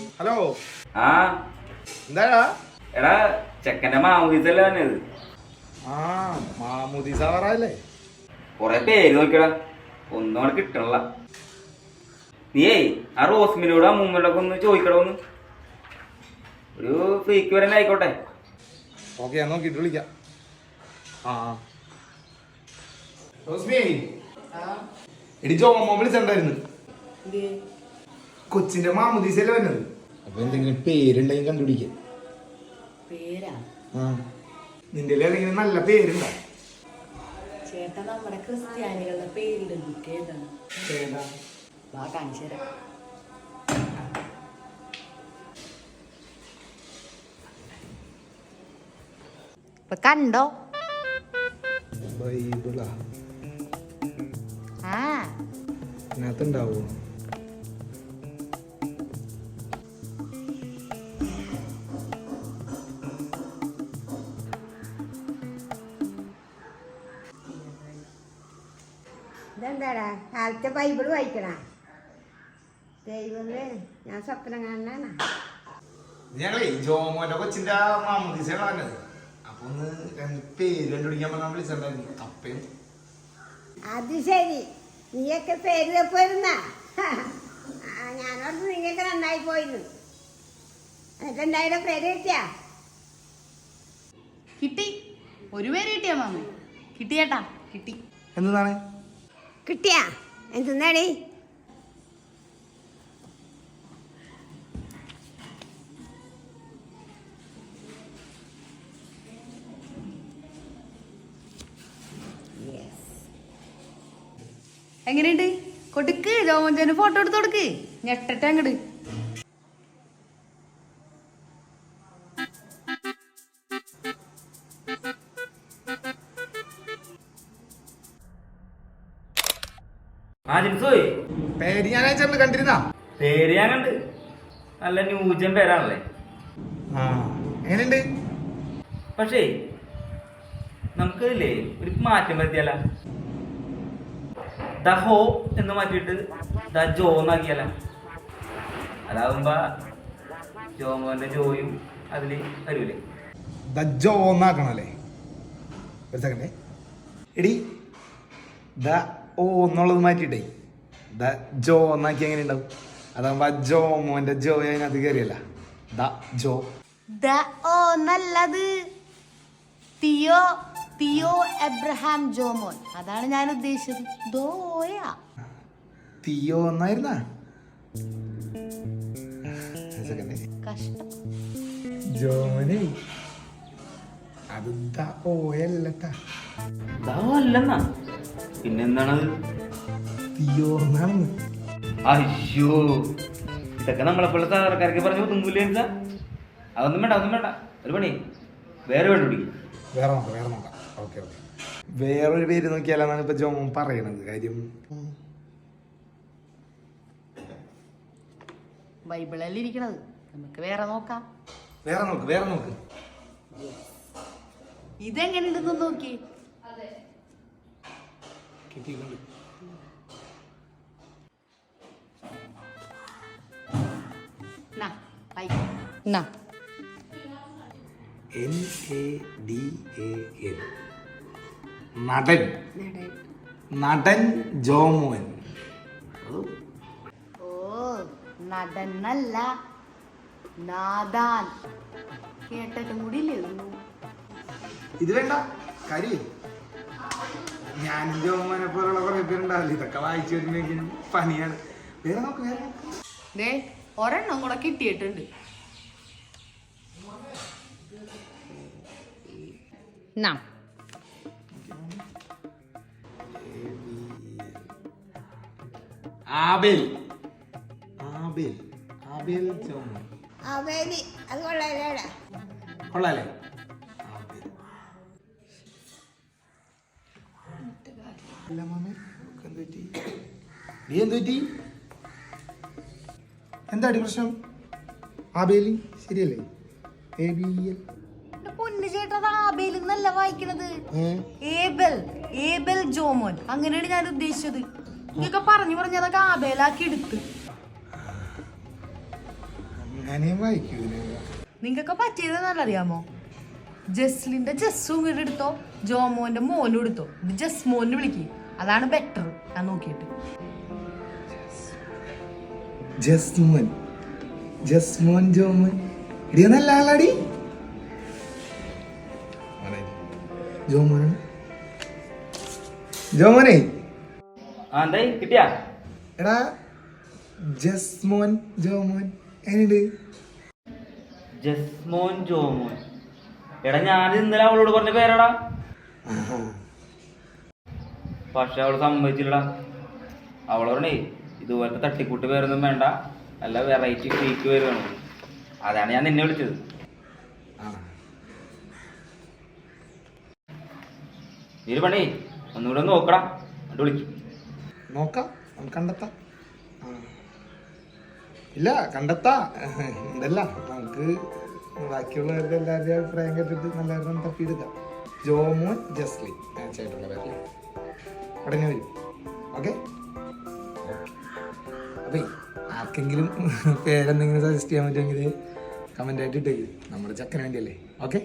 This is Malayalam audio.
ഹലോ. ആ? എന്താടാ? എടാ ചെക്കന്റെ മാമൂസല്ലേ പറഞ്ഞത് ആ മാമുദീസ പറയല്ലേ? കൊറേ പേര് നോക്കിയടാ. ഒന്നും അവിടെ കിട്ടണല്ല. നീയേ ആ റോസ്മിനോട് ആ മുമ്മനോടൊക്കെ ഒന്ന് ചോദിക്കടോ ഒന്ന്. ഒരു ഫ്രീക്ക് വരെ ആയിക്കോട്ടെ. ഓക്കെ ഞാൻ നോക്കിട്ട് വിളിക്കാം. ആ. ആ. റോസ്മി എടി ജോമോ വിളിച്ചിട്ടുണ്ടായിരുന്നു. കൊച്ചിന്റെ മാമുദീസല്ലേ വരുന്നത് അപ്പൊ എന്തെങ്കിലും പേരുണ്ടെങ്കിൽ കണ്ടുപിടിക്കാം. പേരാ? ആ. നിന്റെ ഏതെങ്കിലും നല്ല പേരുണ്ടോ? ചേട്ടാ നമ്മുടെ ക്രിസ്ത്യാനികളുടെ പേരിന്റെ ബുക്ക് ഏതാണ്? ഏതാ? വാ കാണിച്ചു തരാം. ഇപ്പൊ കണ്ടോ? ബൈബിളാ. ആ. അതിനകത്തുണ്ടാവോ ഇതെന്താടാ? കാലത്തെ ബൈബിൾ വായിക്കണ? ദൈവമേ ഞാൻ സ്വപ്നം കാണാനാ ഞങ്ങളേ ജോമോന്റെ കൊച്ചിന്റെ മാമുദീസയാണ് പറഞ്ഞത്. അപ്പൊ ഒന്ന് രണ്ട് പേര് കണ്ടുപിടിക്കാൻ പറഞ്ഞാൽ വിളിച്ചിട്ടുണ്ടായിരുന്നു. കപ്പയും അത് ശരി. നീയൊക്കെ പേര് തപ്പുന്ന ഞാനോട് നിങ്ങൾക്ക് നന്നായി പോയിരുന്നു എന്നിട്ട് എന്തായാലും പേര് കിട്ടിയാ? കിട്ടി. ഒരു പേര് കിട്ടിയാ മാമി? കിട്ടിയേട്ടാ കിട്ടി. എന്താണ്? കിട്ടിയാ? എന്തെന്നാടി എങ്ങനെയുണ്ട്? കൊടുക്ക് രോമഞ്ചന് ഫോട്ടോ എടുത്ത് കൊടുക്ക്. ഞെട്ടട്ടെ അങ്ങട്. ആ ജിൻസോയ് പേര് ഞാൻ കണ്ടിരുന്നാ? പേര് ഞാൻ കണ്ട്. നല്ല ന്യൂജൻ പേരാണല്ലേ. ആ എങ്ങനെയുണ്ട്? പക്ഷേ നമുക്കില്ലേ ഒരു മാറ്റം വരുത്തിയാല? ദ ഹോ എന്ന് മാറ്റിയിട്ട് ദ ജോ എന്നാക്കിയാല അതാവുമ്പോ ജോമോന്റെ ജോയും അതിൽ വരൂലേ. ദ ജോ എന്നാക്കണല്ലേ ഒരു സെക്കൻഡേ എടി ദ ഓ എന്നുള്ളത് മാറ്റിയിട്ടേ. ദ ജോ ഒന്നാക്കി എങ്ങനെ ഉണ്ടാവും? അതാകുമ്പോ ജോ മോന്റെ ജോ അതിനകത്ത് കയറിയല്ല ദ ജോ. ദ ഓ നല്ലത്. തിയോ തിയോ എബ്രഹാം ജോമോൻ അതാണ് ഞാൻ ഉദ്ദേശിച്ചത്. ദോയാ തീയോ ഒന്നായിരുന്നാ കഷ്ടം. ജോനെ അത് ദ ഓയല്ലട്ടാ ദാ അല്ലെന്നാ. പിന്നെന്താണത്? തീയോ എന്നാണ് അയ്യോ. ഇതൊക്കെ നമ്മളെപ്പോഴുള്ള സാധാരണക്കാർക്ക് പറഞ്ഞു തുമ്പില്ല എന്താ അതൊന്നും വേണ്ട അതൊന്നും വേണ്ട. ഒരു പണി. വേറെ വേണ്ട പിടിക്കും വേറെ നോക്കാം വേറെ നോക്കാം. Okay okay. വേറൊരു പേര് നോക്കിയാലാണ് ഇപ്പൊ ജോമോൻ പറയണത്. കാര്യം? ബൈബിളല്ലേ ഇരിക്കണത്. നമുക്ക് വേറെ നോക്കാം. വേറെ നോക്ക് വേറെ നോക്ക്. ഇതെങ്ങനെയുണ്ടെന്ന് നോക്കി. കിട്ടിയിട്ടുണ്ട്. നാ, വായിക്ക്. നാ. N A D A N. നടൻ. നടൻ. ജോമോൻ. ഓ നടനല്ല നാദാൻ. കേട്ടിട്ടും കൂടി ഇല്ലേ ഒന്നും? ഇത് വേണ്ട. കരി. ഞാൻ ജോമോനെ പോലുള്ള കുറെ പേരുണ്ടാവില്ല? ഇതൊക്കെ വായിച്ചു വരുമ്പോഴേക്കും പണിയാണ്. വേറെ നോക്ക് വേറെ നോക്ക്. ദേ ഒരെണ്ണം കൂടെ കിട്ടിയിട്ടുണ്ട്. നാം. ആബേൽ. ആബേൽ. ആബേൽ ആബേലി. അത് കൊള്ളാലേ? അല്ല മാമേ. എന്ത് പറ്റി? നീ എന്ത് പറ്റി? എന്താടി പ്രശ്നം? ആബേലി ശരിയല്ലേ? എ ബി എൽ എന്റെ പൊന്നു ചേട്ടാ അത് ആബേൽ എന്നല്ല വായിക്കണത്. Abel Abel Jomon. അങ്ങനെയാണ് ഞാൻ ഉദ്ദേശിച്ചത്. ഇതൊക്കെ പറഞ്ഞു പറഞ്ഞ് അതൊക്കെ ആബേലാക്കി എടുത്ത്. ഞാനേ വായിക്കൂ ഇതിനെ നിങ്ങക്ക് പറ്റിയത് നല്ല അറിയാമോ? ജസ്ലിന്റെ ജസ്സും ഇങ്ങോട്ട് എടുത്തോ? ജോമോന്റെ മോനും എടുത്തോ? ഇത് ജസ് മോനെ വിളിക്കും. അതാണ് ബെറ്റർ ഞാൻ നോക്കിയിട്ട്. ജസ്മോൻ. ജസ്മോൻ ജോമോൻ. ഇടിയ നല്ല ആളാടി ജോമോനാണ് ജോമോനെ. ആ കിട്ടിയാ? എടാ ജസ്മോൻ ജോമോൻ. എങ്ങനെയുണ്ട്? ജസ്മോൻ ജോമോൻ. എടാ ഞാൻ ഇന്നലെ അവളോട് പറഞ്ഞ പേരാടാ. പക്ഷെ അവൾ സമ്മതിച്ചില്ലടാ. അവൾ പറഞ്ഞേ ഇതുപോലത്തെ തട്ടിക്കൂട്ട് പേരൊന്നും വേണ്ട. നല്ല വെറൈറ്റി ഫീക്ക് പേര് വേണം അതാണ് ഞാൻ നിന്നെ വിളിച്ചത്. ആ. നീ പണി ഒന്നുകൂടെ നോക്കടാ. എന്നിട്ട് വിളിക്കും. നോക്കാം. കണ്ടെത്താം. ഇല്ല കണ്ടെത്താ. എന്തല്ല നമുക്ക് ബാക്കിയുള്ളവരുടെ എല്ലാവരുടെയും അഭിപ്രായം കേട്ടിട്ട് നല്ലവരും തപ്പിയെടുക്കാം. ജോമോൻ ജസ്ലി ആയിട്ടുള്ള പേരല്ലേ ഉടനെ വരും ഓക്കെ അപ്പേ ആർക്കെങ്കിലും പേരെന്തെങ്കിലും സജസ്റ്റ് ചെയ്യാൻ പറ്റുമെങ്കിൽ കമന്റ് ആയിട്ട് ഇട്ടേക്ക്. നമ്മുടെ ചക്കന് വേണ്ടിയല്ലേ. ഓക്കെ